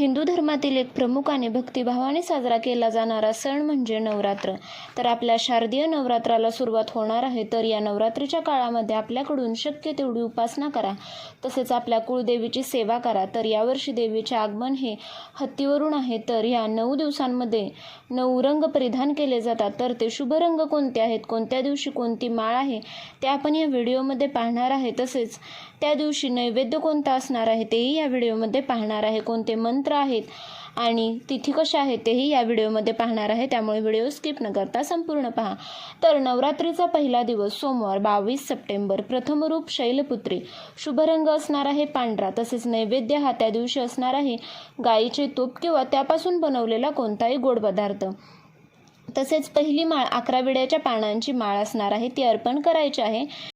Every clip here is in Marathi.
हिंदू धर्मातील एक प्रमुख आणि भक्तिभावाने साजरा केला जाणारा सण म्हणजे नवरात्र. तर आपल्या शारदीय नवरात्राला सुरुवात होणार आहे तर या नवरात्रीच्या काळामध्ये आपल्याकडून शक्य तेवढी उपासना करा. तसेच आपल्या कुळदेवीची सेवा करा. तर यावर्षी देवीचे आगमन हे हत्तीवरून आहे तर ह्या नऊ दिवसांमध्ये नऊ रंग परिधान केले जातात. तर ते शुभ रंग कोणते आहेत? कोणत्या दिवशी कोणती माळ आहे? ते आपण या व्हिडिओमध्ये पाहणार आहे. तसेच त्या दिवशी नैवेद्य कोणता असणार आहे? तेही या व्हिडिओमध्ये पाहणार आहे. कोणते मंत्र आहेत. आणि तिथी कशा आहेत तेही या व्हिडिओमध्ये पाहणार आहे. त्यामुळे व्हिडिओ स्किप न करता संपूर्ण पहा. तर नवरात्रीचा पहिला दिवस सोमवार बावीस सप्टेंबर. प्रथम रूप शैलपुत्री. शुभ रंग असणार आहे पांढरा. तसेच नैवेद्य हा त्या दिवशी असणार आहे. गाईचे तूप किंवा त्यापासून बनवलेला कोणताही गोड पदार्थ. तसेच पहिली माळ अकरा विड्याच्या पानांची माळ असणार आहे. ती अर्पण करायची आहे.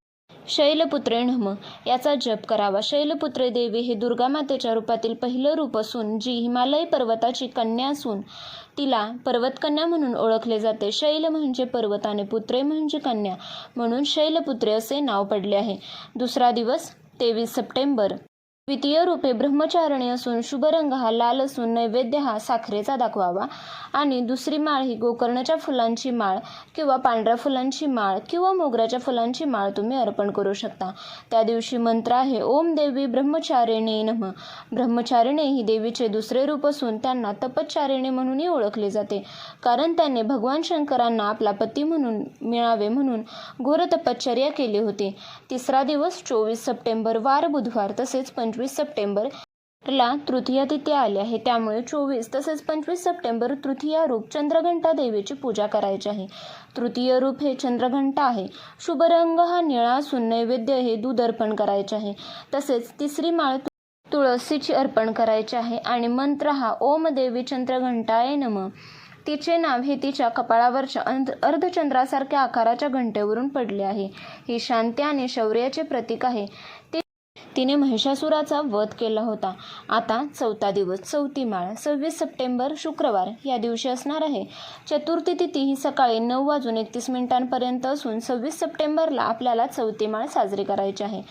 शैलपुत्रे नम याचा जप करावा. शैलपुत्रे देवी हे दुर्गा मातेच्या रूपातील पहिलं रूप असून जी हिमालय पर्वताची कन्या असून तिला पर्वतकन्या म्हणून ओळखले जाते. शैल म्हणजे पर्वत आणि पुत्रे म्हणजे कन्या. म्हणून शैलपुत्रे असे नाव पडले आहे. दुसरा दिवस तेवीस सप्टेंबर. द्वितीय रूपे ब्रह्मचारिणी असून शुभ रंग हा लाल असून नैवेद्य हा साखरेचा दाखवावा. आणि दुसरी माळ ही गोकर्णाच्या फुलांची माळ किंवा पांढऱ्या फुलांची माळ किंवा मोगऱ्याच्या फुलांची माळ तुम्ही अर्पण करू शकता. त्या दिवशी मंत्र आहे ओम देवी ब्रह्मचारिणी नम. ब्रह्मचारिणी ही देवीचे दुसरे रूप असून त्यांना तपच्चारिणी म्हणूनही ओळखले जाते. कारण त्यांनी भगवान शंकरांना आपला पती म्हणून मिळावे म्हणून घोर तपश्चर्या केली होती. तिसरा दिवस चोवीस सप्टेंबर वार बुधवार तसेच पंचवीस सप्टेंबर ला तृतीया तिथ्या आली आहे. त्यामुळे चोवीस तसेच पंचवीस सप्टेंबर तृतीया रूप चंद्रघंटा देवीची पूजा करायची आहे. तृतीय रूप हे चंद्रघंटा आहे. शुभ रंग हा निळा असून नैवेद्य हे दूध अर्पण करायचे आहे. तसेच तिसरी माळ तुळशीची अर्पण करायची आहे आणि मंत्र हा ओम देवी चंद्रघंटाय नम. तिचे नाव हे तिच्या कपाळावरच्या अर्धचंद्रासारख्या आकाराच्या घंटेवरून पडले आहे. ही शांती आणि शौर्याचे प्रतीक आहे. ती तिने महिषासुराचा वध केला होता. आता चौथा दिवस चौथी माळ सव्वीस सप्टेंबर शुक्रवार या दिवशी असणार आहे. चतुर्थी तिथी ही सकाळी नऊ वाजून एकतीस मिनिटांपर्यंत असून सव्वीस सप्टेंबरला आपल्याला चौथी माळ साजरी करायची आहे.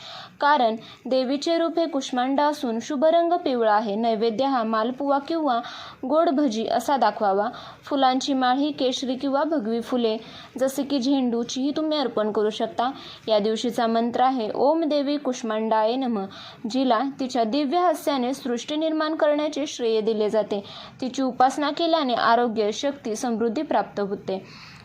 कारण देवीचे रूप हे कुष्मांडा असून शुभरंग पिवळा आहे. नैवेद्य हा मालपुवा किंवा गोड भजी असा दाखवावा. फुलांची माळ ही केशरी किंवा भगवी फुले जसे की झेंडूचीही तुम्ही अर्पण करू शकता. या दिवशीचा मंत्र आहे ओम देवी कुष्मांडाय नम. जिला तिच्या दिव्य हास्याने सृष्टी निर्माण करण्याचे श्रेय दिले जाते. तिची उपासना केल्याने आरोग्य शक्ती समृद्धी प्राप्त होते.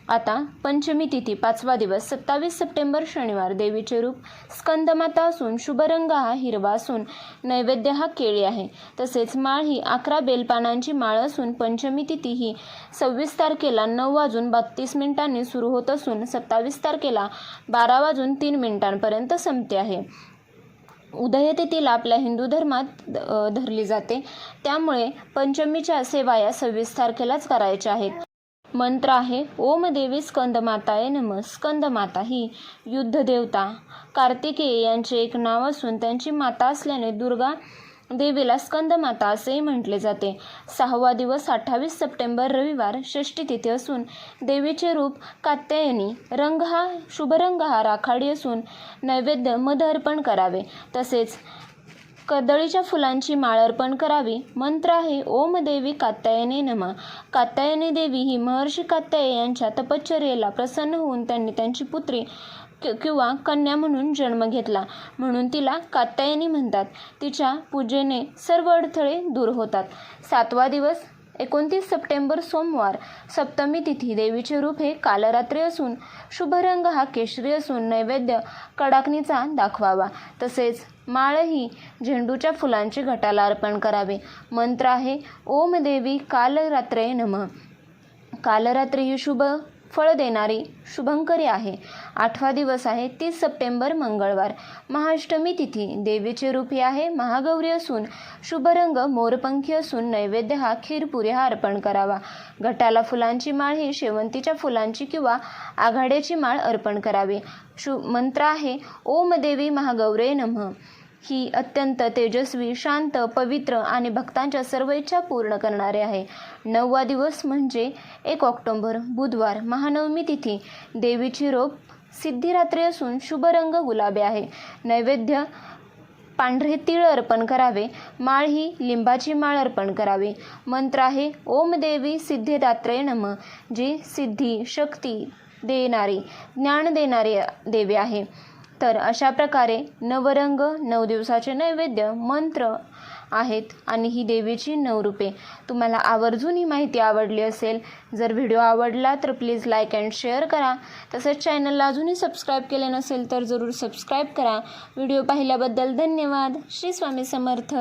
आता पंचमी तिथी पाचवा दिवस सत्तावीस सप्टेंबर शनिवार देवीचे रूप स्कंदमाता असून शुभ रंग हा हिरवा असून नैवेद्य हा केळी आहे. तसेच माळ ही अकरा बेलपानांची माळ असून पंचमी तिथी ही सव्वीस तारखेला नऊ वाजून बत्तीस मिनिटांनी सुरू होत असून सत्तावीस तारखेला बारा वाजून तीन मिनिटांपर्यंत संपते आहे. उदयतेतील आपल्या हिंदू धर्मात धरली जाते. त्यामुळे पंचमीच्या सेवा या सव्वीस तारखेलाच करायच्या आहेत. मंत्र आहे ओम देवी स्कंदमाताय नम स्कंदमाता ही युद्धदेवता कार्तिकेय यांचे एक नाव असून त्यांची माता असल्याने दुर्गा देवीला स्कंदमाता असेही म्हटले जाते. सहावा दिवस अठ्ठावीस सप्टेंबर रविवार षष्ठी तिथी असून देवीचे रूप कात्यायनी रंग हा शुभरंग हा राखाडी असून नैवेद्य मध अर्पण करावे. तसेच कदळीच्या फुलांची माळ अर्पण करावी. मंत्र आहे ओम देवी कात्यायने नमा. कात्यायनी देवी ही महर्षी कात्याय यांच्या तपश्चर्येला प्रसन्न होऊन त्यांनी त्यांची पुत्री कि- किंवा कन्या म्हणून जन्म घेतला. म्हणून तिला कात्यायनी म्हणतात. तिच्या पूजेने सर्व अडथळे दूर होतात. सातवा दिवस एकोणतीस सप्टेंबर सोमवार. सप्तमी तिथी देवीचे रूप हे कालरात्री असून शुभ रंग हा केशरी असून नैवेद्य कडाकणीचा दाखवावा. तसेच माळही झेंडूच्या फुलांचे घटाला अर्पण करावे. मंत्र आहे ओम देवी कालरात्रे नम. कालरात्री ही शुभ फळ देणारी शुभंकरी आहे. आठवा दिवस आहे तीस सप्टेंबर मंगळवार. महाअष्टमी तिथी देवीचे रूप आहे महागौरी असून शुभरंग मोरपंखी असून नैवेद्य हा खीरपुरी हा अर्पण करावा. घटाला फुलांची माळ ही शेवंतीच्या फुलांची किंवा आघाड्याची माळ अर्पण करावी. शु मंत्र आहे ओम देवी महागौरे नमः. ही अत्यंत तेजस्वी शांत पवित्र आणि भक्तांच्या सर्व इच्छा पूर्ण करणारे आहे. नववा दिवस म्हणजे एक ऑक्टोंबर बुधवार महानवमी तिथी. देवीची रोप सिद्धिरात्री असून शुभ रंग गुलाबी आहे. नैवेद्य पांढरे तीळ अर्पण करावे. माळ ही लिंबाची माळ अर्पण करावी. मंत्र आहे ओम देवी सिद्धिदात्रय नम जी सिद्धी शक्ती देणारी ज्ञान देणारी देवी आहे. तर अशा प्रकारे नवरंग नऊ दिवसाचे नैवेद्य मंत्र आहेत आणि ही देवीची नऊ रूपे तुम्हाला आवर्जून ही माहिती आवडली असेल जर व्हिडिओ आवडला तर प्लीज लाईक अँड शेअर करा. तसेच चॅनलला अजूनही सबस्क्राईब केले नसेल तर जरूर सबस्क्राईब करा. व्हिडिओ पाहिल्याबद्दल धन्यवाद. श्री स्वामी समर्थ.